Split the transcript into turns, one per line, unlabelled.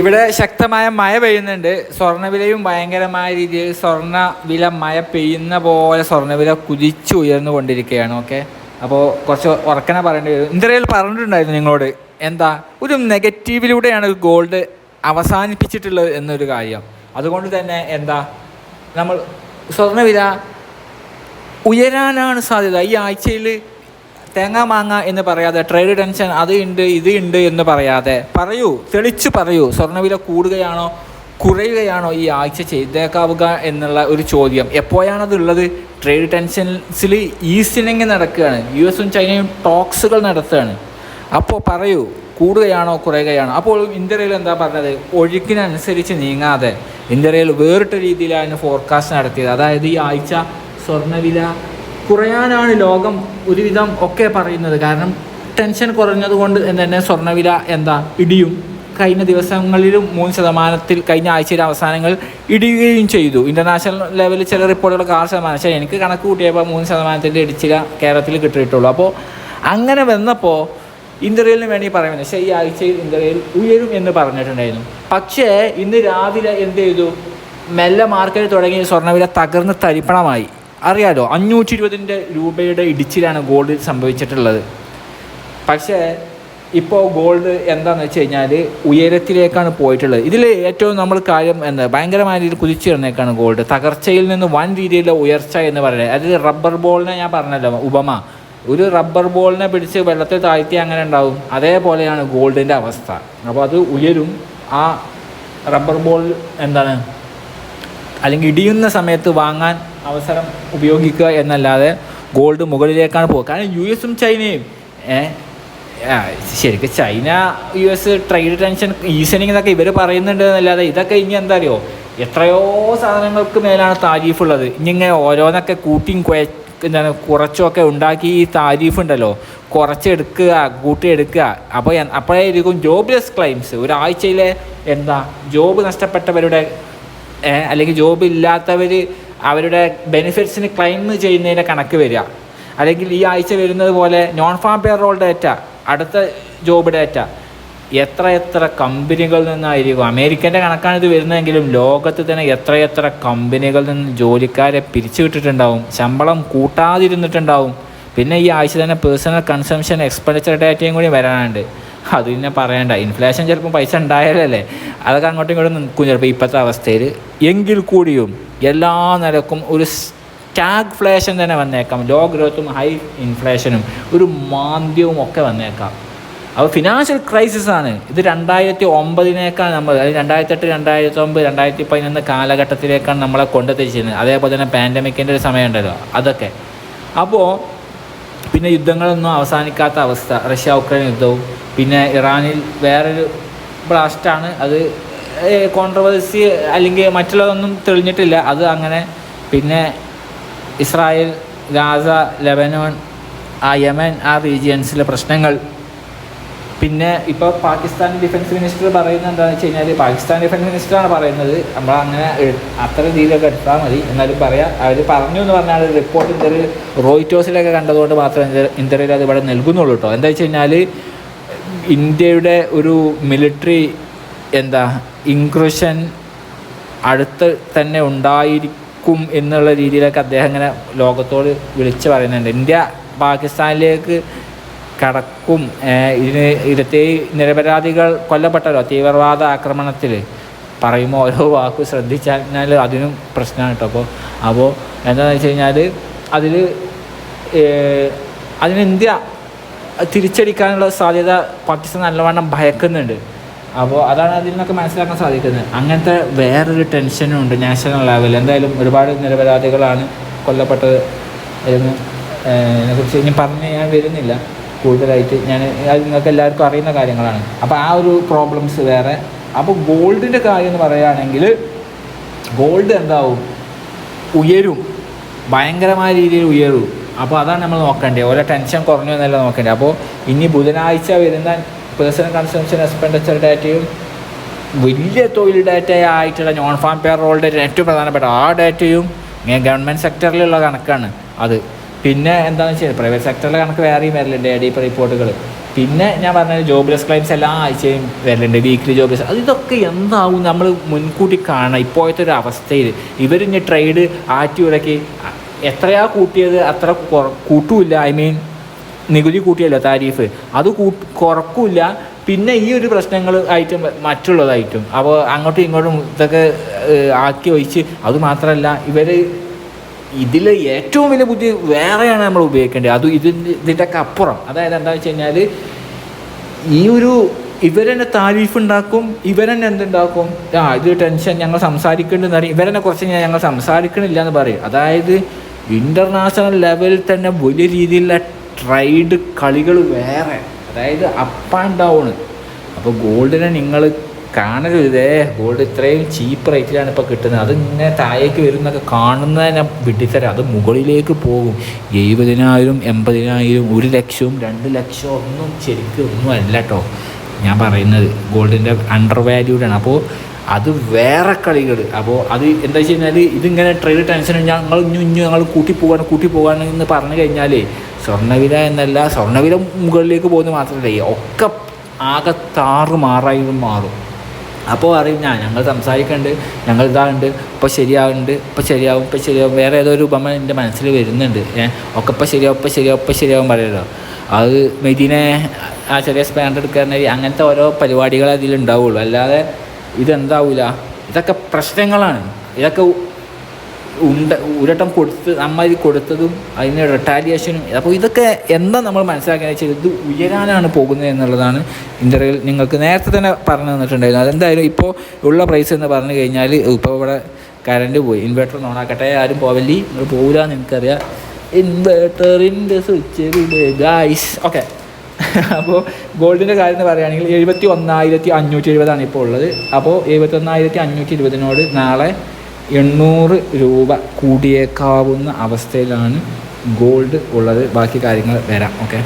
ഇവിടെ ശക്തമായ മഴ പെയ്യുന്നുണ്ട്. സ്വർണവിലയും ഭയങ്കരമായ രീതിയിൽ സ്വർണ വില മഴ പെയ്യുന്ന പോലെ സ്വർണവില കുതിച്ചു ഉയർന്നു കൊണ്ടിരിക്കുകയാണ് ഓക്കെ അപ്പോൾ കുറച്ച് ഉറക്കന പറയേണ്ടി വരും. ഇന്ത്യയിൽ പറഞ്ഞിട്ടുണ്ടായിരുന്നു നിങ്ങളോട് എന്താ ഒരു നെഗറ്റീവിലൂടെയാണ് ഗോൾഡ് അവസാനിപ്പിച്ചിട്ടുള്ളത് എന്നൊരു കാര്യം. അതുകൊണ്ട് തന്നെ എന്താ നമ്മൾ സ്വർണവില ഉയരാനാണ് സാധ്യത. ഈ ആഴ്ചയിൽ തേങ്ങ മാങ്ങ എന്ന് പറയാതെ ട്രേഡ് ടെൻഷൻ അത് ഉണ്ട് ഇത് ഉണ്ട് എന്ന് പറയാതെ പറയൂ തെളിച്ചു പറയൂ. സ്വർണവില കൂടുകയാണോ കുറയുകയാണോ ഈ ആഴ്ച ചെയ്തേക്കാവുക എന്നുള്ള ഒരു ചോദ്യം. എപ്പോഴാണത് ഉള്ളത്? ട്രേഡ് ടെൻഷൻസിൽ ഈസ്റ്റിനിങ് നടക്കുകയാണ്. യു എസും ചൈനയും ടോക്സുകൾ നടത്തുകയാണ്. അപ്പോൾ പറയൂ കൂടുകയാണോ കുറയുകയാണോ? അപ്പോൾ ഇന്ത്യയിൽ എന്താ പറഞ്ഞത്? ഒഴുക്കിനനുസരിച്ച് നീങ്ങാതെ ഇന്ത്യയിൽ വേറിട്ട രീതിയിലാണ് ഫോർകാസ്റ്റ് നടത്തിയത്. അതായത് ഈ ആഴ്ച സ്വർണവില കുറയാനാണ് ലോകം ഒരുവിധം ഒക്കെ പറയുന്നത്. കാരണം ടെൻഷൻ കുറഞ്ഞതുകൊണ്ട് തന്നെ സ്വർണവില എന്താ? ഇടിയും. കഴിഞ്ഞ ദിവസങ്ങളിലും മൂന്ന് ശതമാനത്തിൽ കഴിഞ്ഞ ആഴ്ചയിലെ അവസാനങ്ങൾ ഇടിയുകയും ചെയ്തു. ഇന്റർനാഷണൽ ലെവലിൽ ചില റിപ്പോർട്ടുകളൊക്കെ ആറ് ശതമാനം. പക്ഷേ എനിക്ക് കണക്ക് കൂട്ടിയപ്പോൾ മൂന്ന് ശതമാനത്തിന്റെ ഇടിച്ചില കേരളത്തിൽ കിട്ടിയിട്ടുള്ളൂ. അപ്പോൾ അങ്ങനെ വന്നപ്പോൾ ഇന്ത്യയിലിന് വേണ്ടി പറയുന്നത് പക്ഷേ ഈ ആഴ്ചയിൽ ഇന്ത്യയിൽ ഉയരും എന്ന് പറഞ്ഞിട്ടുണ്ടായിരുന്നു. പക്ഷേ ഇന്ന് രാവിലെ എന്ത് ചെയ്തു? മെല്ലെ മാർക്കറ്റ് തുടങ്ങി സ്വർണവില തകർന്ന് തരിപ്പണമായി. അറിയാലോ അഞ്ഞൂറ്റി ഇരുപതിന്റെ രൂപയുടെ ഇടിച്ചിലാണ് ഗോൾഡ് സംഭവിച്ചിട്ടുള്ളത്. പക്ഷേ ഇപ്പോൾ ഗോൾഡ് എന്താണെന്ന് വെച്ച് കഴിഞ്ഞാൽ ഉയരത്തിലേക്കാണ് പോയിട്ടുള്ളത്. ഇതിൽ ഏറ്റവും നമ്മൾ കാര്യം എന്താ ഭയങ്കരമായ രീതിയിൽ കുതിച്ചു വരുന്നേക്കാണ് ഗോൾഡ് തകർച്ചയിൽ നിന്ന് വൻ രീതിയിലുള്ള ഉയർച്ച എന്ന് പറയുന്നത്. അതിൽ റബ്ബർ ബോളിനെ ഞാൻ പറഞ്ഞല്ലോ ഉപമ. ഒരു റബ്ബർ ബോളിനെ പിടിച്ച് വെള്ളത്തിൽ താഴ്ത്തി അങ്ങനെ ഉണ്ടാവും. അതേപോലെയാണ് ഗോൾഡിന്റെ അവസ്ഥ. അപ്പോൾ അത് ഉയരും. ആ റബ്ബർ ബോൾ എന്താണ്? അല്ലെങ്കിൽ ഇടിയുന്ന സമയത്ത് വാങ്ങാൻ അവസരം ഉപയോഗിക്കുക എന്നല്ലാതെ ഗോൾഡ് മുകളിലേക്കാണ് പോകുക. കാരണം യു എസും ചൈനയും ശരിക്കും China U S trade tension easing എന്നൊക്കെ ഇവർ പറയുന്നുണ്ട് എന്നല്ലാതെ ഇതൊക്കെ ഇനി എന്താ അറിയോ? എത്രയോ സാധനങ്ങൾക്ക് മേലാണ് താരീഫ് ഉള്ളത്. ഇനി ഇങ്ങനെ ഓരോന്നൊക്കെ കൂട്ടിയും എന്താണ് കുറച്ചൊക്കെ ഉണ്ടാക്കി ഈ താരീഫ് ഉണ്ടല്ലോ. കുറച്ചെടുക്കുക കൂട്ടിയെടുക്കുക അപ്പോൾ അപ്പോഴായിരിക്കും ജോബ്ലെസ് ക്ലെയിംസ് ഒരാഴ്ചയിലെ എന്താ ജോബ് നഷ്ടപ്പെട്ടവരുടെ അല്ലെങ്കിൽ ജോബ് ഇല്ലാത്തവർ അവരുടെ ബെനിഫിറ്റ്സിന് ക്ലെയിം ചെയ്യുന്നതിന്റെ കണക്ക് വരിക. അല്ലെങ്കിൽ ഈ ആഴ്ച വരുന്നത് പോലെ non farm payroll data അടുത്ത ജോബ് ഡേറ്റ എത്ര എത്ര കമ്പനികളിൽ നിന്നായിരിക്കും. അമേരിക്കന്റെ കണക്കാണ് ഇത് വരുന്നതെങ്കിലും ലോകത്ത് തന്നെ എത്രയെത്ര കമ്പനികളിൽ നിന്ന് ജോലിക്കാരെ പിരിച്ചുവിട്ടിട്ടുണ്ടാവും. ശമ്പളം കൂട്ടാതിരുന്നിട്ടുണ്ടാവും. പിന്നെ ഈ ആഴ്ച തന്നെ പേഴ്സണൽ കൺസംഷൻ എക്സ്പെൻഡിച്ചർ ഡേറ്റയും കൂടി വരാനുണ്ട്. അത് പിന്നെ പറയണ്ട ഇൻഫ്ലേഷൻ ചിലപ്പോൾ പൈസ ഉണ്ടായാലല്ലേ? അതൊക്കെ അങ്ങോട്ടും ഇങ്ങോട്ടും നിൽക്കും ചിലപ്പോൾ ഇപ്പോഴത്തെ അവസ്ഥയിൽ എങ്കിൽ കൂടിയും എല്ലാ നിലക്കും ഒരു സ്റ്റാഗ് സ്റ്റാഗ്ഫ്ലേഷൻ തന്നെ വന്നേക്കാം. ലോ ഗ്രോത്തും ഹൈ ഇൻഫ്ലേഷനും ഒരു മാന്ദ്യവും ഒക്കെ വന്നേക്കാം. അപ്പോൾ ഫിനാൻഷ്യൽ ക്രൈസിസ് ആണ്. ഇത് രണ്ടായിരത്തി ഒമ്പതിനേക്കാൾ നമ്മൾ അതായത് രണ്ടായിരത്തി എട്ട് രണ്ടായിരത്തി ഒമ്പത് രണ്ടായിരത്തി പതിനൊന്ന് കാലഘട്ടത്തിലേക്കാണ് നമ്മളെ കൊണ്ടെത്തിച്ചിരുന്നത്. അതേപോലെ തന്നെ പാൻഡമിക്കിന്റെ ഒരു സമയമുണ്ടല്ലോ. അതൊക്കെ. അപ്പോൾ പിന്നെ യുദ്ധങ്ങളൊന്നും അവസാനിക്കാത്ത അവസ്ഥ. റഷ്യ ഉക്രൈൻ യുദ്ധവും. പിന്നെ ഇറാനിൽ വേറൊരു ബ്ലാസ്റ്റാണ് അത് കോൺട്രവേഴ്സി അല്ലെങ്കിൽ മറ്റുള്ളതൊന്നും തെളിഞ്ഞിട്ടില്ല. അത് അങ്ങനെ. പിന്നെ ഇസ്രായേൽ ഗാസ ലെബനോൺ ആ യമൻ ആ റീജിയൻസിലെ പ്രശ്നങ്ങൾ പിന്നെ ഇപ്പോൾ പാകിസ്ഥാൻ ഡിഫൻസ് മിനിസ്റ്റർ പറയുന്നത് എന്താണെന്ന് വെച്ച് കഴിഞ്ഞാൽ പാകിസ്ഥാൻ ഡിഫൻസ് മിനിസ്റ്ററാണ് പറയുന്നത്. നമ്മൾ അങ്ങനെ അത്ര രീതിയിലൊക്കെ എടുത്താൽ മതി. എന്നാലും പറയാം അവർ പറഞ്ഞു എന്ന് പറഞ്ഞാൽ റിപ്പോർട്ട് ഇന്ത്യയിൽ റോയിറ്റോസിലൊക്കെ കണ്ടതുകൊണ്ട് മാത്രം ഇന്ത്യയിൽ അത് ഇവിടെ നൽകുന്നുള്ളൂ കേട്ടോ എന്താ വെച്ച് കഴിഞ്ഞാൽ ഇന്ത്യയുടെ ഒരു മിലിറ്ററി എന്താ ഇൻക്രഷൻ അടുത്ത് തന്നെ ഉണ്ടായിരിക്കും എന്നുള്ള രീതിയിലൊക്കെ അദ്ദേഹം ഇങ്ങനെ ലോകത്തോട് വിളിച്ചു പറയുന്നുണ്ട്. ഇന്ത്യ പാകിസ്ഥാനിലേക്ക് കടക്കും. ഇതിന് ഇരുപത്തി നിരപരാധികൾ കൊല്ലപ്പെട്ടല്ലോ തീവ്രവാദ ആക്രമണത്തിൽ പറയുമ്പോൾ ഓരോ വാക്ക് ശ്രദ്ധിച്ചാൽ അതിനും പ്രശ്നമാണ് കേട്ടോ അപ്പോൾ അപ്പോൾ എന്താണെന്ന് വെച്ച് കഴിഞ്ഞാൽ അതിൽ അതിന് ഇന്ത്യ തിരിച്ചടിക്കാനുള്ള സാധ്യത പാകിസ്ഥാൻ നല്ലവണ്ണം ഭയക്കുന്നുണ്ട്. അപ്പോൾ അതാണ് അതിൽ നിന്നൊക്കെ മനസ്സിലാക്കാൻ സാധിക്കുന്നത്. അങ്ങനത്തെ വേറൊരു ടെൻഷനും ഉണ്ട് നാഷണൽ ലെവലിൽ. എന്തായാലും ഒരുപാട് നിരപരാധികളാണ് കൊല്ലപ്പെട്ടത് എന്ന് അതിനെക്കുറിച്ച് ഇനി പറഞ്ഞ് ഞാൻ വരുന്നില്ല. കൂടുതലായിട്ട് ഞാൻ അത് നിങ്ങൾക്ക് എല്ലാവർക്കും അറിയുന്ന കാര്യങ്ങളാണ്. അപ്പോൾ ആ ഒരു പ്രോബ്ലംസ് വേറെ. അപ്പോൾ ഗോൾഡിന്റെ കാര്യം എന്ന് പറയുകയാണെങ്കിൽ ഗോൾഡ് എന്താവും? ഉയരും. ഭയങ്കരമായ രീതിയിൽ ഉയരും. അപ്പോൾ അതാണ് നമ്മൾ നോക്കേണ്ടത്. ഓരോ ടെൻഷൻ കുറഞ്ഞു എന്നല്ല നോക്കേണ്ടത്. അപ്പോൾ ഇനി ബുധനാഴ്ച വരുന്ന പേഴ്സണൽ കൺസംഷൻ എക്സ്പെൻഡിച്ചർ ഡാറ്റയും വലിയ തൊഴിൽ ഡാറ്റ ആയിട്ടുള്ള നോൺ ഫാം പെയർ ഡാറ്റ ഏറ്റവും പ്രധാനപ്പെട്ട ആ ഡാറ്റയും ഗവൺമെന്റ് സെക്ടറിലുള്ള കണക്കാണ് അത്. പിന്നെ എന്താണെന്ന് വെച്ചാൽ പ്രൈവറ്റ് സെക്ടറിലെ കണക്ക് വേറെയും വരലുണ്ട് എ ഡി പി റിപ്പോർട്ടുകൾ പിന്നെ ഞാൻ പറഞ്ഞ ജോബ്ലെസ് ക്ലൈംസ് എല്ലാ ആഴ്ചയും വരലുണ്ട് വീക്ക്ലി ജോബ്ലെസ് അത് ഇതൊക്കെ എന്താവും നമ്മൾ മുൻകൂട്ടി കാണുക ഇപ്പോഴത്തെ ഒരു അവസ്ഥയിൽ ഇവരിഞ്ഞ് ട്രേഡ് ആറ്റി എത്രയാ കൂട്ടിയത് അത്ര കൂട്ടുമില്ല. ഐ മീൻ നികുതി കൂട്ടിയല്ലോ താരീഫ്. അത് കൂട്ട് പിന്നെ ഈ ഒരു പ്രശ്നങ്ങൾ ആയിട്ടും മറ്റുള്ളതായിട്ടും. അപ്പോൾ അങ്ങോട്ടും ഇങ്ങോട്ടും ഇതൊക്കെ ആക്കി ഒഴിച്ച്. അതുമാത്രമല്ല ഇവർ ഇതിൽ ഏറ്റവും വലിയ ബുദ്ധി വേറെയാണ് നമ്മൾ ഉപയോഗിക്കേണ്ടത്. അത് ഇതിന്റെ ഇതിന്റെയൊക്കെ അപ്പുറം. അതായത് എന്താണെന്ന് വെച്ച് കഴിഞ്ഞാൽ ഈ ഒരു ഇവരെന്നെ താരീഫ് ഉണ്ടാക്കും ഇവരെന്നെ എന്തുണ്ടാക്കും? ആ ഇത് ടെൻഷൻ ഞങ്ങൾ സംസാരിക്കേണ്ടതെന്ന് പറയും. ഇവരെന്നെ കുറച്ച് ഞാൻ ഞങ്ങൾ സംസാരിക്കണില്ല എന്ന് പറയും. അതായത് ഇന്റർനാഷണൽ ലെവലിൽ തന്നെ വലിയ രീതിയിലുള്ള ട്രൈഡ് കളികൾ വേറെ. അതായത് അപ്പ് ആൻഡ് ഡൗൺ അപ്പോൾ ഗോൾഡിനെ നിങ്ങൾ കാണരുതേ ഗോൾഡ് ഇത്രയും ചീപ്പ് റേറ്റിലാണ് ഇപ്പോൾ കിട്ടുന്നത്. അത് ഇങ്ങനെ താഴേക്ക് വരുന്നൊക്കെ കാണുന്നതിനെ വിട്ടിത്തരാം. അത് മുകളിലേക്ക് പോകും. എഴുപതിനായിരം എൺപതിനായിരം ഒരു ലക്ഷവും രണ്ട് ലക്ഷവും ഒന്നും ശരിക്കും ഒന്നും അല്ല കേട്ടോ ഞാൻ പറയുന്നത് ഗോൾഡിന്റെ അണ്ടർ വാല്യൂഡാണ് അപ്പോൾ അത് വേറെ കളികൾ. അപ്പോൾ അത് എന്താ വെച്ച് കഴിഞ്ഞാൽ ഇതിങ്ങനെ ട്രേഡ് ടെൻഷൻ ഞങ്ങൾ ഇഞ്ഞു ഇഞ്ഞു ഞങ്ങൾ കൂട്ടി പോകാണ് കൂട്ടി പോകാണ് എന്ന് പറഞ്ഞു കഴിഞ്ഞാൽ സ്വർണവില എന്നല്ല സ്വർണവില മുകളിലേക്ക് പോകുന്നത് മാത്രമല്ല ഒക്കെ ആകെ താറ് മാറായി മാറും. അപ്പോൾ അറിയും ഞാൻ ഞങ്ങൾ സംസാരിക്കുന്നുണ്ട് ഞങ്ങൾ ഇതാകുന്നുണ്ട് ഇപ്പോൾ ശരിയാവുന്നുണ്ട് ഇപ്പോൾ ശരിയാവും ഇപ്പോൾ ശരിയാവും വേറെ ഏതോ ഒരു ഉപമ എന്റെ മനസ്സിൽ വരുന്നുണ്ട് ഏഹ് ഒക്കെ ഇപ്പോൾ ശരിയാവും ഇപ്പോൾ ശരിയാവും ഇപ്പോൾ ശരിയാവും പറയുമല്ലോ അത് മെതിനെ ആ ചെറിയ സ്പാൻഡ് എടുക്കാൻ അങ്ങനത്തെ ഓരോ പരിപാടികൾ അതിലുണ്ടാവുള്ളൂ അല്ലാതെ ഇതെന്താവില്ല ഇതൊക്കെ പ്രശ്നങ്ങളാണ്. ഇതൊക്കെ ഉണ്ട് ഒരട്ടം കൊടുത്ത് അമ്മാതിരി കൊടുത്തതും അതിന് റിട്ടാലിയേഷനും അപ്പോൾ ഇതൊക്കെ എന്താ നമ്മൾ മനസ്സിലാക്കുന്നത് വെച്ചാൽ ഇത് ഉയരാനാണ് പോകുന്നത് എന്നുള്ളതാണ് ഇന്റർവ്യൂവിൽ നിങ്ങൾക്ക് നേരത്തെ തന്നെ പറഞ്ഞു തന്നിട്ടുണ്ടായിരുന്നു. അതെന്തായാലും ഇപ്പോൾ ഉള്ള പ്രൈസ് എന്ന് പറഞ്ഞു കഴിഞ്ഞാൽ ഇപ്പോൾ ഇവിടെ കറണ്ട് പോയി. ഇൻവെർട്ടർ ഓണാക്കട്ടെ ആരും പോവല്ലേ നിങ്ങൾ പോകില്ല എന്ന് എനിക്കറിയാം ഇൻവെർട്ടറിന്റെ സ്വിച്ച് ഗായ്സ് ഓക്കെ അപ്പോൾ ഗോൾഡിന്റെ കാര്യം എന്ന് പറയുകയാണെങ്കിൽ എഴുപത്തി ഒന്നായിരത്തി അഞ്ഞൂറ്റി എഴുപതാണ് ഇപ്പോൾ ഉള്ളത്. അപ്പോൾ എഴുപത്തി ഒന്നായിരത്തി അഞ്ഞൂറ്റി ഇരുപതിനോട് നാളെ എണ്ണൂറ് രൂപ കൂടിയേക്കാവുന്ന അവസ്ഥയിലാണ് ഗോൾഡ് ഉള്ളത്. ബാക്കി കാര്യങ്ങൾ വരാം ഓക്കെ